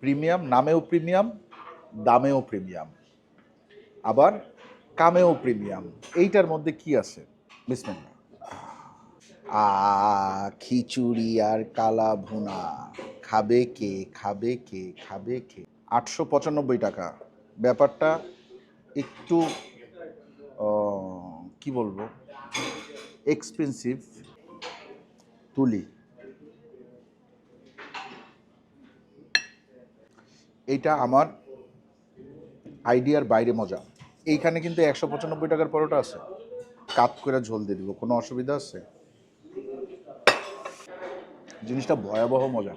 Premium, নামেও premium, দামেও premium. আবার কামেও প্রিমিয়াম। এইটার মধ্যে কি আছে? আ, খিচুড়ি আর কালা ভুনা। খাবে কে খাবে কে খাবে কে? আটশো পঁচানব্বই টাকা। ব্যাপারটা একটু কি বলব? এক্সপেন্সিভ তুলি। এইটা আমার আইডিয়ার বাইরে মজা। এইখানে কিন্তু একশো পঁচানব্বই টাকার পরোটা আছে। কাত করে ঝোল দিয়ে দিব, কোনো অসুবিধা আছে? জিনিসটা ভয়াবহ মজা।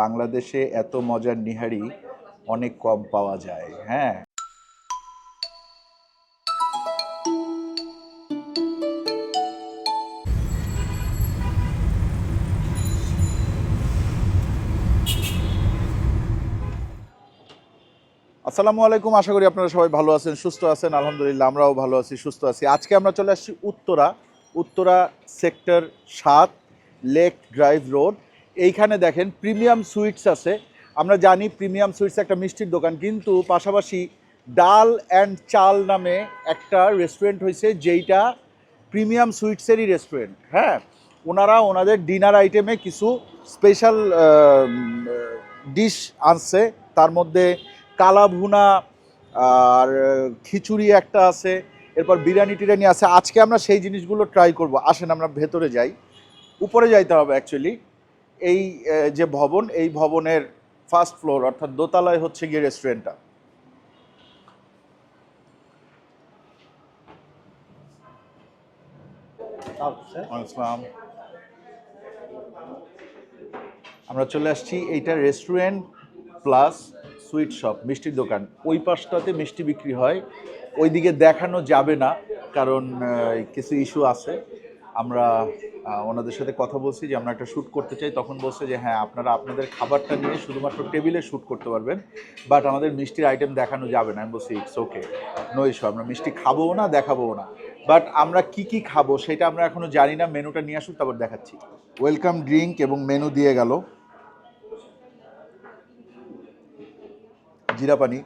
বাংলাদেশে এত মজার নিহারি অনেক কম পাওয়া যায় হ্যাঁ? আসসালামু আলাইকুম। আশা করি আপনারা সবাই ভালো আছেন, সুস্থ আছেন। আলহামদুলিল্লাহ, আমরাও ভালো আছি, সুস্থ আছি। আজকে আমরা চলে আসছি উত্তরা উত্তরা সেক্টর সাত, লেক ড্রাইভ রোড। এইখানে দেখেন প্রিমিয়াম সুইটস আছে। আমরা জানি প্রিমিয়াম সুইটস একটা মিষ্টির দোকান, কিন্তু পাশাপাশি ডাল অ্যান্ড চাল নামে একটা রেস্টুরেন্ট হয়েছে, যেইটা প্রিমিয়াম সুইটসেরই রেস্টুরেন্ট হ্যাঁ? ওনারা ওনাদের ডিনার আইটেমে কিছু স্পেশাল ডিশ আনছে। তার মধ্যে কালা ভুনা, আর, খিচুড়ি একটা আছে, এরপর বিরিয়ানি টিরিয়ানি আছে। আজকে আমরা সেই জিনিসগুলো ট্রাই করব। আসেন, আমরা ভেতরে যাই। উপরে যাইতে হবে অ্যাকচুয়ালি এই যে ভবন, এই ভবনের ফার্স্ট ফ্লোর অর্থাৎ দোতলায় হচ্ছে গিয়ে রেস্টুরেন্টটা আমরা চলে আসছি, এইটা রেস্টুরেন্ট প্লাস সুইট শপ, মিষ্টির দোকান, ওই পাশটাতে মিষ্টি বিক্রি হয়। ওইদিকে দেখানো যাবে না, কারণ কিছু ইস্যু আছে। আমরা ওনাদের সাথে কথা বলছি যে আমরা একটা শ্যুট করতে চাই, তখন বলছে যে হ্যাঁ আপনারা আপনাদের খাবারটা নিয়ে শুধুমাত্র টেবিলে শ্যুট করতে পারবেন বাট আমাদের মিষ্টির আইটেম দেখানো যাবে না। আমি বলছি ইটস ওকে নো ইস্যু আমরা মিষ্টি খাব না, দেখাবোও না। বাট আমরা কি কি খাব, সেটা আমরা এখনও জানি না, মেনুটা নিয়ে আসুন তারপর দেখাচ্ছি। ওয়েলকাম ড্রিঙ্ক এবং মেনু দিয়ে গেল। জিরা পানি।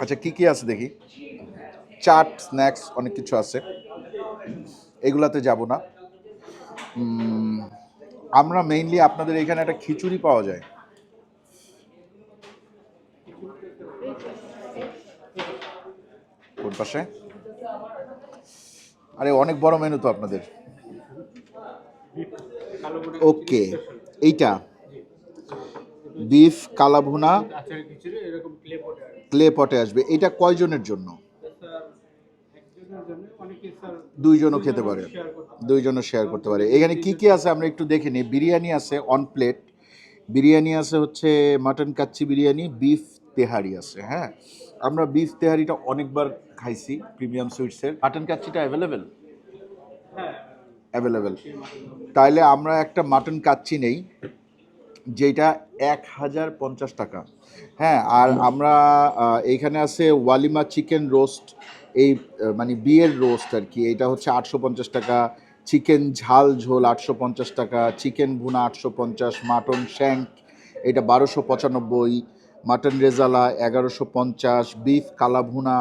আচ্ছা কি কি আছে দেখি? চাট, স্ন্যাক্স অনেক কিছু আছে। এগুলাতে যাব না। আমরা মেইনলি আপনাদের এখানে একটা খিচুড়ি পাওয়া যায়। কোন পাশে? আরে, অনেক বড় মেনু তো আপনাদের। ওকে এইটা। বিফ কালা ভুনা আচার খিচুড়ি এরকম ক্লে পটে আসবে। এটা কয়জনের জন্য? দুইজনও খেতে পারে। দুইজনও শেয়ার করতে পারে। এখানে কি কি আছে আমরা একটু দেখে নিই। বিরিয়ানি আছে অন প্লেট বিরিয়ানি আছে হচ্ছে মাটন কাচ্চি বিরিয়ানি বিফ তেহারি আছে হ্যাঁ? আমরা বিফ তেহারিটা অনেকবার খাইছি প্রিমিয়াম সুইটসের মাটন কাচ্চিটা অ্যাভেলেবেল অ্যাভেলেবেল তাইলে আমরা একটা মাটন কাচ্চি নেই। যেটা এক হাজার পঞ্চাশ টাকা। হ্যাঁ আর আমরা এইখানে আছে ওয়ালিমা চিকেন রোস্ট এই মানে বিয়ের রোস্ট আর কি। এটা হচ্ছে আটশো পঞ্চাশ টাকা। চিকেন ঝাল ঝোল আটশো পঞ্চাশ টাকা। চিকেন ভুনা আটশো পঞ্চাশ। মাটন শ্যাঙ্ক এটা বারোশো পঁচানব্বই। মাটন রেজালা এগারোশো পঞ্চাশ। বিফ কালা ভুনা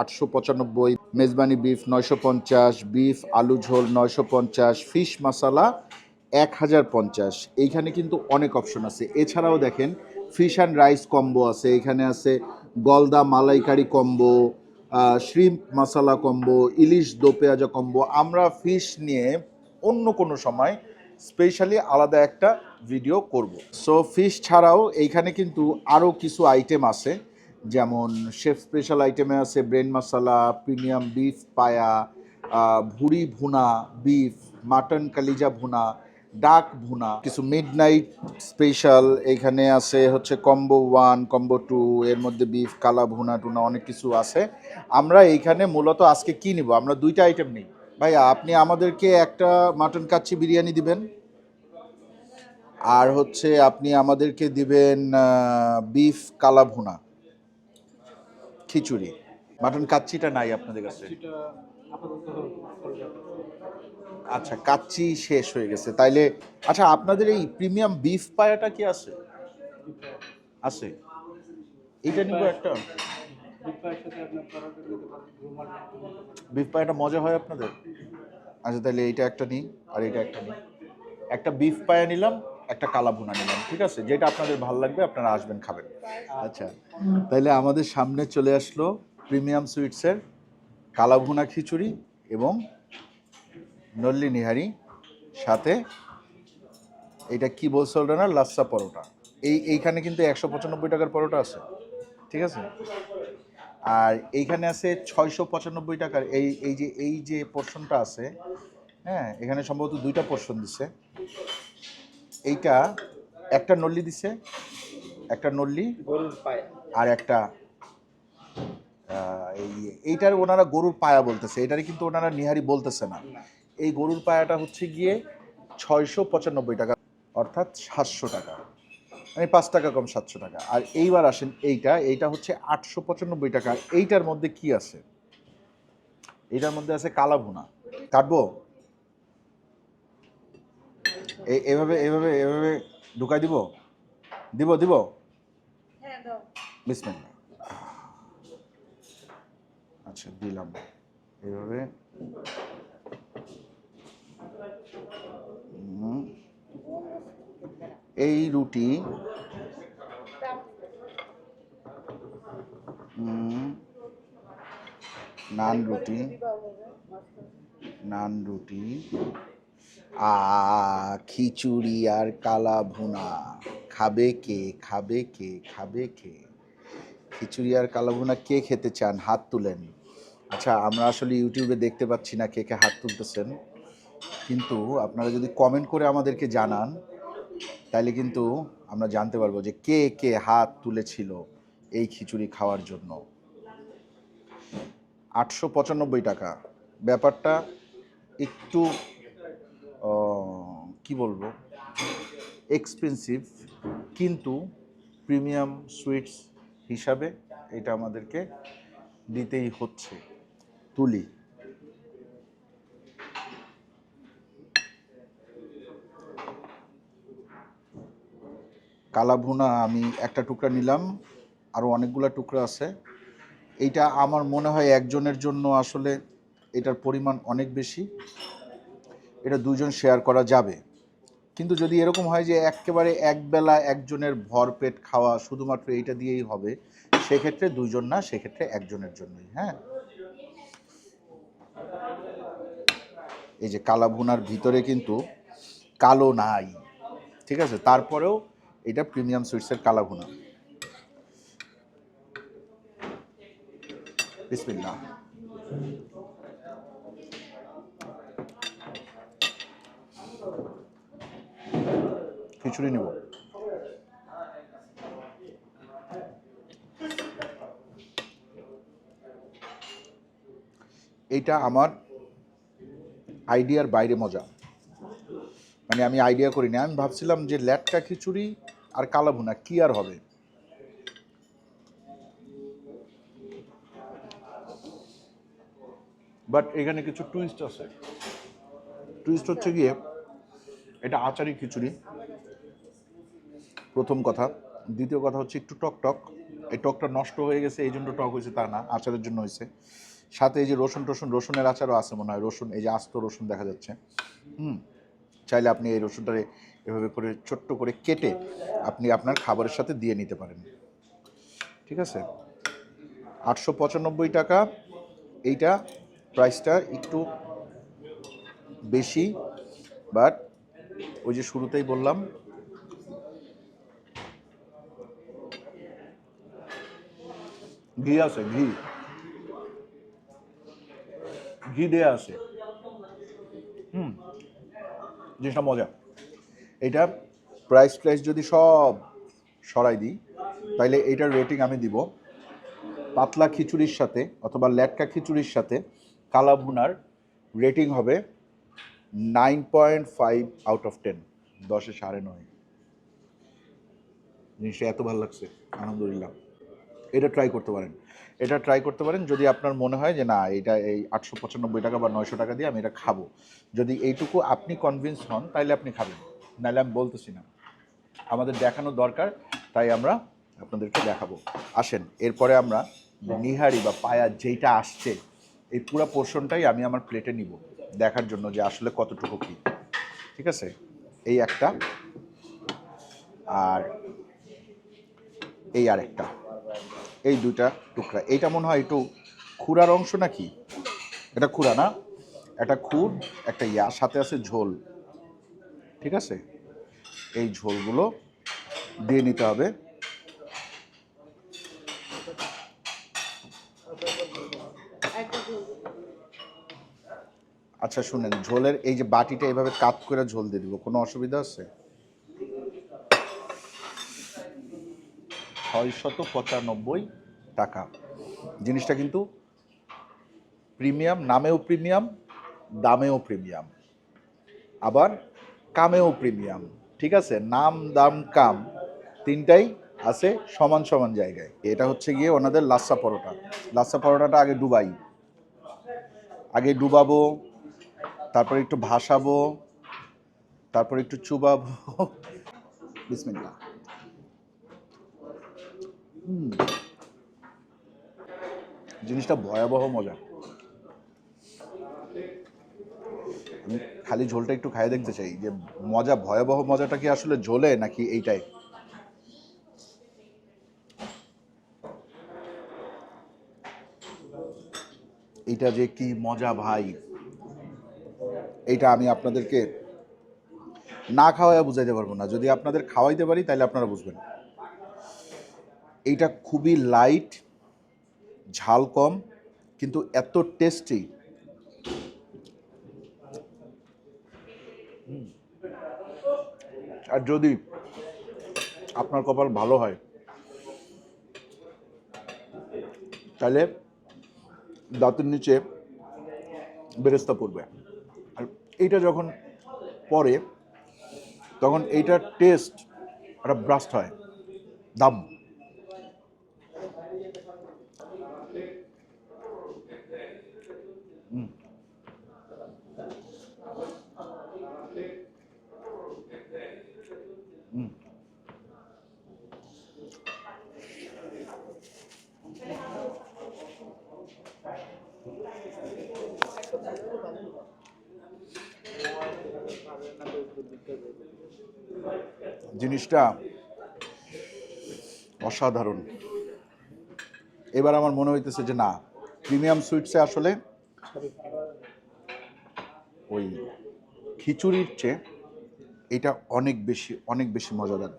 আটশো পঁচানব্বই। মেজবানি বিফ নয়শো পঞ্চাশ। বিফ আলু ঝোল নয়শো পঞ্চাশ। ফিশ মশালা এক হাজার পঞ্চাশ। এইখানে কিন্তু অনেক অপশন আছে। এছাড়াও দেখেন ফিশ অ্যান্ড রাইস কম্বো আছে। এখানে আছে গলদা malaikari combo shrimp masala combo ইলিশ দো পেঁয়াজা কম্বো আমরা ফিশ নিয়ে অন্য কোনো সময় স্পেশালি আলাদা একটা ভিডিও করব। সো ফিশ ছাড়াও এইখানে কিন্তু আরও কিছু আইটেম আছে। যেমন শেফ স্পেশাল আইটেমে আছে ব্রেন মশালা প্রিমিয়াম বিফ পায়া ভুড়ি ভুনা বিফ মাটন কালিজা ভুনা ডাক ভুনা, কিছু মিড নাইট স্পেশাল এখানে আছে হচ্ছে কম্বো ওয়ান কম্বো টু এর মধ্যে বিফ কালা ভুনা টুনা, অনেক কিছু আছে। আমরা এইখানে মূলত আজকে কি নিব? আমরা দুইটা আইটেম নিই। ভাইয়া, আপনি আমাদেরকে একটা মাটন কাচ্চি বিরিয়ানি দিবেন, আর হচ্ছে আপনি আমাদেরকে দিবেন বিফ কালা ভুনা, খিচুড়ি। মাটন কাচ্চিটা নাই আপনাদের কাছে। আচ্ছা কাচ্চি শেষ হয়ে গেছে। তাইলে আচ্ছা আপনাদের এই প্রিমিয়াম বিফ পায়াটা কি আছে? আছে। এটা নিব একটা। বিফ পায়াটা মজা হয় আপনাদের? আচ্ছা তাহলে এইটা একটা নিই, আর এটা একটা নিই। একটা বিফ পায়া নিলাম, একটা কালা ভুনা নিলাম, ঠিক আছে? যেটা আপনাদের ভালো লাগবে, আপনারা আসবেন, খাবেন। আচ্ছা তাইলে আমাদের সামনে চলে আসলো প্রিমিয়াম সুইটসের কালা ভুনা খিচুড়ি এবং নল্লি নিহারি সাথে এটা কি বলছে না লাচ্ছা পরোটা। এই এইখানে কিন্তু একশো পঁচানব্বই টাকার পরোটা আছে ঠিক আছে? আর এইখানে আছে ছয়শো পঁচানব্বই টাকার এই এই যে এই যে পোর্শনটা আছে হ্যাঁ এখানে সম্ভবত দুইটা পোর্শন দিছে। এইটা একটা নল্লি দিছে একটা নল্লি গরুর পায়ে। আর একটা এই এইটার ওনারা গরুর পায়া বলতেছে এটারে কিন্তু ওনারা নিহারি বলতেছে না। এই গরুর পায়াটা হচ্ছে গিয়ে ছয়শো পঁচানব্বই টাকা অর্থাৎ সাতশো টাকা। মানে পাঁচ টাকা কম সাতশো টাকা। আর এইবার আসেন এইটা এইটা হচ্ছে আটশো পঁচানব্বই টাকা। এইটার মধ্যে কি আছে? এইটার মধ্যে আছে কালা ভুনা কাটবো এভাবে এভাবে এভাবে ঢুকাই দিব? দিব দিব? বিসমিল্লাহ আচ্ছা দিলাম। এভাবে। এই রুটি। নান রুটি। নান রুটি। আ, খিচুড়ি আর কালা ভুনা। খাবে কে? খাবে কে? খাবে কে? খিচুড়ি আর কালা ভুনা কে খেতে চান? হাত তুলেন। আচ্ছা আমরা আসলে ইউটিউবে দেখতে পাচ্ছি না কে কে হাত তুলতেছেন। কিন্তু আপনারা যদি কমেন্ট করে আমাদেরকে জানান তাহলে কিন্তু আমরা জানতে পারব যে কে কে হাত তুলেছিল এই খিচুড়ি খাওয়ার জন্য। আটশো পঁচানব্বই টাকা। ব্যাপারটা একটু কি বলব? এক্সপেন্সিভ কিন্তু প্রিমিয়াম সুইটস হিসাবে এটা আমাদেরকে দিতেই হচ্ছে। তুলি। কালা ভুনা আমি একটা টুকরা নিলাম আরও অনেকগুলো টুকরা আছে। এইটা আমার মনে হয় একজনের জন্য আসলে এটার পরিমাণ অনেক বেশি। এটা দুজন শেয়ার করা যাবে। কিন্তু যদি এরকম হয় যে একেবারে একবেলা একজনের ভরপেট খাওয়া শুধুমাত্র এইটা দিয়েই হবে, সেক্ষেত্রে দুজন না, সেক্ষেত্রে একজনের জন্যই হ্যাঁ? এই যে কালা ভুনার ভিতরে কিন্তু কালো নাই, ঠিক আছে? তারপরেও এটা প্রিমিয়াম সুইটসের কালা ভুনা খিচুড়ি নেব। এইটা আমার আইডিয়ার বাইরে মজা। মানে আমি আইডিয়া করিনি। আমি ভাবছিলাম যে ল্যাটকা খিচুড়ি আর কালা ভুনা, কি আর হবে? বাট এখানে কিছু টুইস্ট আছে। টুইস্ট হচ্ছে গিয়ে, এটা আচারি খিচুড়ি। প্রথম কথা। দ্বিতীয় কথা হচ্ছে একটু টক টক। এই টকটা নষ্ট হয়ে গেছে, এই জন্য টক হয়েছে তা না, আচারের জন্য হয়েছে। সাথে এই যে রসুন টসুন, রসুনের আচারও আছে মনে হয়, রসুন, এই যে আস্ত রসুন দেখা যাচ্ছে। হুম, চাইলে আপনি এই রসুনটারে এভাবে করে, ছোট্ট করে কেটে আপনি আপনার খাবারের সাথে দিয়ে নিতে পারেন। ঠিক আছে? আটশো পঁচানব্বই টাকা, এইটা প্রাইসটা একটু বেশি বাট ওই যে শুরুতেই বললাম, ঘি আছে, ঘি। ঘি দেয়া আছে। হুম, জিনিসটা মজা। এটা প্রাইস প্রাইস যদি সব সরাই দিই, তাইলে এইটার রেটিং আমি দিব পাতলা খিচুড়ির সাথে অথবা ল্যাটকা খিচুড়ির সাথে কালা ভুনার রেটিং হবে nine point five out of ten দশে সাড়ে নয়। জিনিসটা এত ভালো লাগছে নিলাম এটা ট্রাই করতে পারেন। এটা ট্রাই করতে পারেন যদি আপনার মনে হয় যে না, এটা এই আটশো পঁচানব্বই টাকা বা নয়শো টাকা দিয়ে আমি এটা খাব। যদি এইটুকু আপনি কনভিন্স হন তাহলে আপনি খাবেন। নাহলে আমি বলতেছি না। আমাদের দেখানো দরকার, তাই আমরা আপনাদেরকে দেখাবো। আসেন, এরপরে আমরা নিহারি বা পায়া যেইটা আসছে, এই পুরো পোর্শনটাই আমি আমার প্লেটে নিব, দেখার জন্য যে আসলে কতটুকু কি। ঠিক আছে? এই একটা, আর এই আর একটা এই দুইটা টুকরা। এইটা মনে হয় একটু খুরার অংশ নাকি? এটা খুরা না? একটা খুর, একটা ইয়া, সাথে আছে ঝোল। ঠিক আছে? এই ঝোলগুলো দিয়ে নিতে হবে। আচ্ছা শুনেন, ঝোলের এই যে বাটিটা এইভাবে কাত করে ঝোল দিয়ে দিব, কোনো অসুবিধা আছে? ছয়শত পঁচানব্বই টাকা। জিনিসটা কিন্তু প্রিমিয়াম, নামেও প্রিমিয়াম, দামেও প্রিমিয়াম। আবার কামেও প্রিমিয়াম, ঠিক আছে? নাম, দাম, কাম, তিনটাই আছে সমান সমান জায়গায়। এটা হচ্ছে গিয়ে ওনাদের লাচ্ছা পরোটা। লাচ্ছা পরোটাটা আগে ডুবাই। আগে ডুবাবো, তারপর একটু ভাসাবো, তারপর একটু চুবাবো। বিসমিল্লাহ। হুম। জিনিসটা ভয়াবহ মজা আমি খালি ঝোলটা একটু খাইয়ে দেখতে চাই যে মজা, ভয়াবহ মজাটা কি আসলে ঝোলে নাকি এইটাই? এইটা যে কি মজা ভাই। এইটা আমি আপনাদেরকে না খাওয়াই বুঝাইতে পারব না। যদি আপনাদের খাওয়াইতে পারি, তাহলে আপনারা বুঝবেন। এইটা খুবই লাইট ঝাল কম, কিন্তু এত টেস্টি আর যদি আপনার কপাল ভালো হয়, তাহলে দাঁতের নিচে বেরেস্তা পড়বে। আর এইটা যখন পরে, তখন এইটার টেস্ট, একটা ব্রাস্ট হয়, দাম। জিনিসটা অসাধারণ। এবার আমার মনে হইতেছে যে না, প্রিমিয়াম সুইটসে আসলে ওই খিচুড়ির চেয়ে এটা অনেক বেশি অনেক বেশি মজাদার।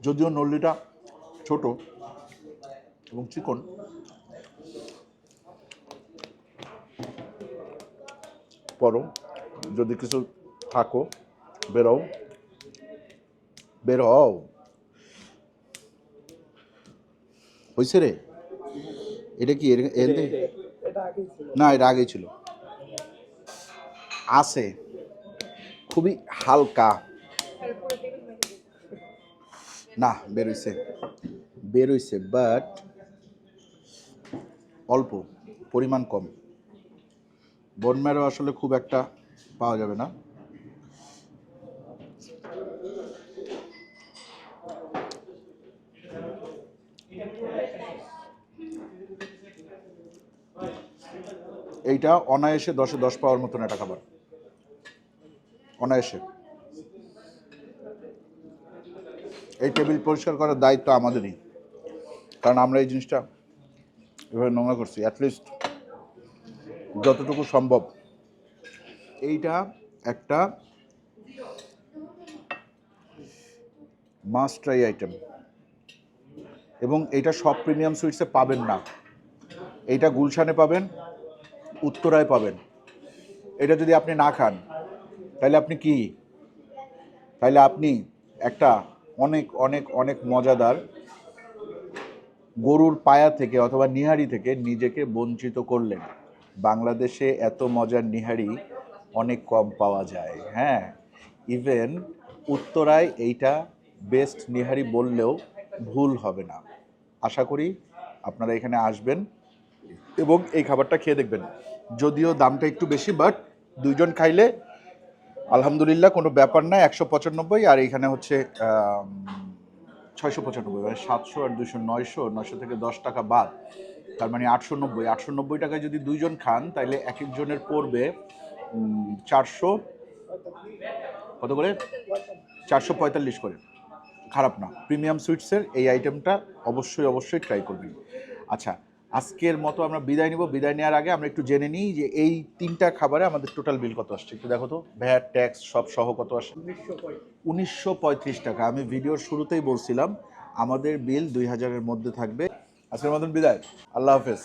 যদিও নল্লিটা ছোট এবং চিকন পরো যদি কিছু থাকো বেরো বের হও হয়েছে রে? এটা কি না এটা আগেই ছিল। আছে। খুবই হালকা। না বেরোইছে বেরোইছে বাট অল্প পরিমাণ কম। বোন ম্যারো আসলে খুব একটা পাওয়া যাবে না। এইটা অনায়াসে দশে দশ পাওয়ার মতন একটা খাবার। অনায়াসে। এই টেবিল পরিষ্কার করার দায়িত্ব আমাদেরই। কারণ আমরা এই জিনিসটা এভাবে নোংরা করছি অ্যাটলিস্ট যতটুকু সম্ভব। এইটা একটা মাস্ট ট্রাই আইটেম। এবং এটা সব প্রিমিয়াম সুইটসে পাবেন না। এইটা গুলশানে পাবেন, উত্তরায় পাবেন। এটা যদি আপনি না খান, তাহলে আপনি কি? তাহলে আপনি একটা অনেক অনেক অনেক মজাদার গরুর পায়া থেকে অথবা নিহারি থেকে নিজেকে বঞ্চিত করলেন। বাংলাদেশে এত মজার নিহারি অনেক কম পাওয়া যায় হ্যাঁ? ইভেন উত্তরায় এইটা বেস্ট নিহারি বললেও ভুল হবে না। আশা করি আপনারা এখানে আসবেন এবং এই খাবারটা খেয়ে দেখবেন। যদিও দামটা একটু বেশি বাট দুইজন খাইলে আলহামদুলিল্লাহ কোনো ব্যাপার না, একশো পঁচানব্বই আর এখানে হচ্ছে ছয়শো পঁচানব্বই মানে সাতশো আর দুশো নয়শো নয়শো থেকে দশ টাকা বাদ। তার মানে আটশো নব্বই। আটশো নব্বই টাকায় যদি দুইজন খান তাহলে এক একজনের পড়বে চারশো, কত করে? চারশো পঁয়তাল্লিশ করে। খারাপ না। প্রিমিয়াম সুইটসের এই আইটেমটা অবশ্যই অবশ্যই ট্রাই করবেন। আচ্ছা আজকের মতো আমরা বিদায় নিব। বিদায় নেওয়ার আগে আমরা একটু জেনে নিই যে এই তিনটা খাবারে আমাদের টোটাল বিল কত আসছে। একটু দেখো তো। ভ্যাট ট্যাক্স সব সহ কত আসছে? উনিশশো টাকা। আমি ভিডিওর শুরুতেই বলছিলাম, আমাদের বিল দুই হাজারের মধ্যে থাকবে। আজকের মতন বিদায়। আল্লাহ হাফেজ।